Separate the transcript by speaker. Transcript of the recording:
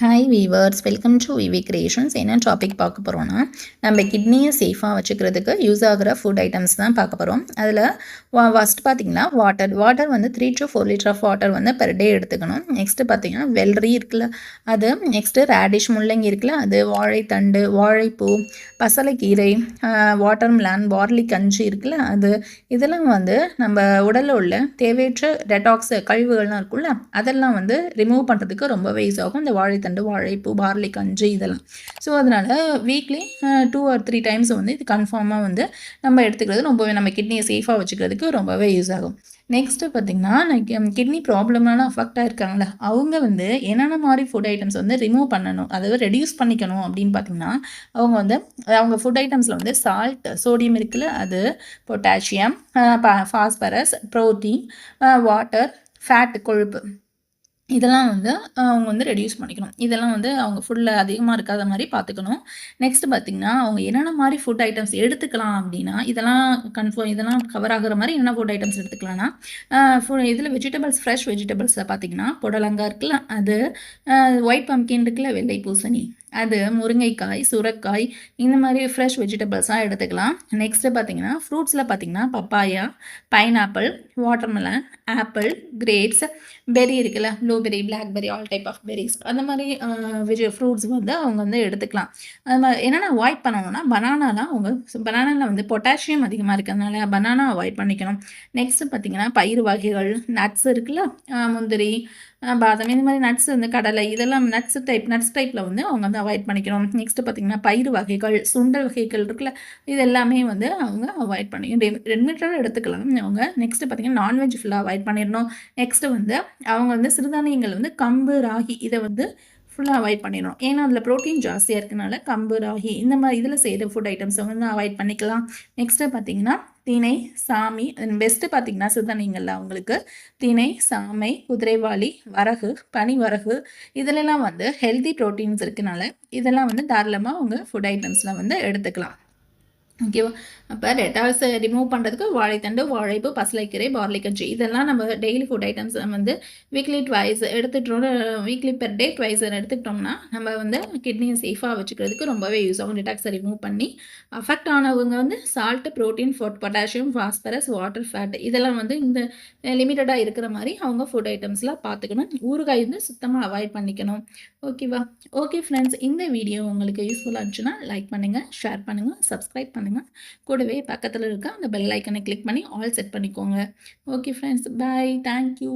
Speaker 1: Hi weavers welcome to VV creations என்ன topic பார்க்க போகிறோன்னா நம்ம கிட்னியை சேஃபாக வச்சுக்கிறதுக்கு யூஸ் ஆகிற ஃபுட் ஐட்டம்ஸ் தான் பார்க்க போகிறோம் அதில் ஃபஸ்ட் பார்த்திங்கன்னா வாட்டர் வாட்டர் வந்து three to four litre of water வந்து பெர் டே எடுத்துக்கணும். நெக்ஸ்ட்டு பார்த்திங்கன்னா வெள்ளரி இருக்குல்ல அது நெக்ஸ்ட்டு ரேடிஷ் முள்ளங்கி இருக்குல்ல அது வாழைத்தண்டு வாழைப்பூ பசலைக்கீரை வாட்டர் மிலான் பார்லி கஞ்சி இருக்குல்ல அது இதெல்லாம் வந்து நம்ம உடலில் உள்ள தேவையற்ற டெட்டாக்ஸ் கழிவுகள்லாம் இருக்குல்ல அதெல்லாம் வந்து ரிமூவ் பண்ணுறதுக்கு ரொம்பவே யூஸ் ஆகும். இந்த வாழை வாழைத்தண்டு தண்டு வாழைப்பூ பார்லி கஞ்சி இதெல்லாம். ஸோ அதனால் weekly two or three times வந்து இது கன்ஃபார்மாக வந்து நம்ம எடுத்துக்கிறது ரொம்பவே நம்ம கிட்னியை சேஃபாக வச்சுக்கிறதுக்கு ரொம்பவே யூஸ் ஆகும். நெக்ஸ்ட்டு பார்த்திங்கன்னா கிட்னி ப்ராப்ளம்னால um, அஃபெக்ட் ஆயிருக்காங்களே அவங்க வந்து என்னென்ன மாதிரி ஃபுட் ஐட்டம்ஸ் வந்து ரிமூவ் பண்ணணும் அதாவது ரெடியூஸ் பண்ணிக்கணும் அப்படின்னு பார்த்திங்கன்னா அவங்க வந்து அவங்க ஃபுட் ஐட்டம்ஸில் வந்து சால்ட் சோடியம் இருக்குல்ல அது potassium phosphorus protein water fat கொழுப்பு. இதெல்லாம் வந்து அவங்க வந்து ரெடியூஸ் பண்ணிக்கணும். இதெல்லாம் வந்து அவங்க ஃபுட்டில் அதிகமாக இருக்காத மாதிரி பார்த்துக்கணும் நெக்ஸ்ட் பார்த்திங்கன்னா அவங்க என்னென்ன மாதிரி ஃபுட் ஐட்டம்ஸ் எடுத்துக்கலாம் அப்படின்னா இதெல்லாம் கன்ஃபார்ம் இதெல்லாம் கவர் ஆகிற மாதிரி என்ன ஃபுட் ஐட்டம்ஸ் எடுத்துக்கலாம்னா இதில் வெஜிடபிள்ஸ் ஃப்ரெஷ் வெஜிடபிள்ஸில் பார்த்திங்கன்னா புடலங்காய் இருக்குல்ல அது ஒயிட் பம்கின் இருக்குல்ல வெள்ளை பூசணி அது முருங்கைக்காய் சுரக்காய் இந்த மாதிரி ஃப்ரெஷ் வெஜிடபிள்ஸாக எடுத்துக்கலாம். நெக்ஸ்ட்டு பார்த்தீங்கன்னா ஃப்ரூட்ஸில் பார்த்தீங்கன்னா papaya pineapple watermelon apple grapes berry இருக்குல்ல blueberry blackberry all type of berries அந்த மாதிரி வெஜி ஃப்ரூட்ஸ் வந்து அவங்க வந்து எடுத்துக்கலாம். அது மாதிரி என்னென்ன அவாய்ட் பண்ணணும்னா பனானாலாம் அவங்க பனானாவில் வந்து பொட்டாசியம் அதிகமாக இருக்கிறதுனால பனானா அவாய்ட் பண்ணிக்கணும். நெக்ஸ்ட்டு பார்த்தீங்கன்னா பயிர் வகைகள் நட்ஸ் இருக்குல்ல முந்திரி பாதாம் இந்த மாதிரி நட்ஸ் வந்து கடலை இதெல்லாம் நட்ஸ் டைப் நட்ஸ் டைப்பில் வந்து அவங்க வந்து அவாய்ட் பண்ணிக்கணும். நெக்ஸ்ட்டு பார்த்திங்கன்னா பயிர் வகைகள் சுண்டல் வகைகள் இருக்குல்ல இது எல்லாமே வந்து அவங்க அவாய்ட் பண்ணி ரெண்டு எடுத்துக்கலாம். அவங்க நெக்ஸ்ட்டு பார்த்திங்கன்னா நான்வெஜ் ஃபுல்லாக அவாய்ட் பண்ணிடணும். நெக்ஸ்ட்டு வந்து அவங்க வந்து சிறுதானியங்கள் வந்து கம்பு ராகி இதை வந்து ஃபுல்லாக அவாய்ட் பண்ணிடணும் ஏன்னா அதில் ப்ரோட்டீன் ஜாஸ்தியாக இருக்கனால கம்பு ராகி இந்த மாதிரி இதில் செய்கிற ஃபுட் ஐட்டம்ஸை வந்து அவாய்ட் பண்ணிக்கலாம். நெக்ஸ்ட்டு பார்த்தீங்கன்னா திணை சாமி பெஸ்ட்டு பார்த்தீங்கன்னா சிறுதானியங்களில் அவங்களுக்கு திணை சாமை குதிரைவாளி வரகு பனி வரகு இதிலெல்லாம் வந்து ஹெல்தி ப்ரோட்டீன்ஸ் இருக்கனால இதெல்லாம் வந்து தாராளமாக அவங்க ஃபுட் ஐட்டம்ஸில் வந்து எடுத்துக்கலாம். ஓகேவா அப்போ ரெட்டாஸை ரிமூவ் பண்ணுறதுக்கு வாழைத்தண்டு வாழைப்பு பசலைக்கீரை பார்லிக்கஞ்சி இதெல்லாம் நம்ம டெய்லி ஃபுட் ஐட்டம்ஸ் வந்து வீக்லி ட்வைஸ் எடுத்துட்டோம் வீக்லி பெர் டே ட்வைஸ் எடுத்துக்கிட்டோம்னா நம்ம வந்து கிட்னியை சேஃபாக வச்சுக்கிறதுக்கு ரொம்பவே யூஸ் ஆகும். ரெட்டாக்ஸை ரிமூவ் பண்ணி அஃபெக்ட் ஆனவங்க வந்து salt protein food potassium phosphorus water fat இதெல்லாம் வந்து இந்த லிமிட்டடாக இருக்கிற மாதிரி அவங்க ஃபுட் ஐட்டம்ஸ்லாம் பார்த்துக்கணும். ஊறுகாய் வந்து சுத்தமாக அவாய்ட் பண்ணிக்கணும். ஓகேவா ஓகே ஃப்ரெண்ட்ஸ் இந்த வீடியோ உங்களுக்கு யூஸ்ஃபுல்லாக இருந்துச்சுன்னா லைக் பண்ணுங்கள் ஷேர் பண்ணுங்கள் சப்ஸ்கிரைப் பண்ணுங்கள் கூடவே பக்கத்தில் இருக்க அந்த பெல் ஐக்கனை கிளிக் பண்ணி ஆல் செட் பண்ணிக்கோங்க. Okay friends bye thank you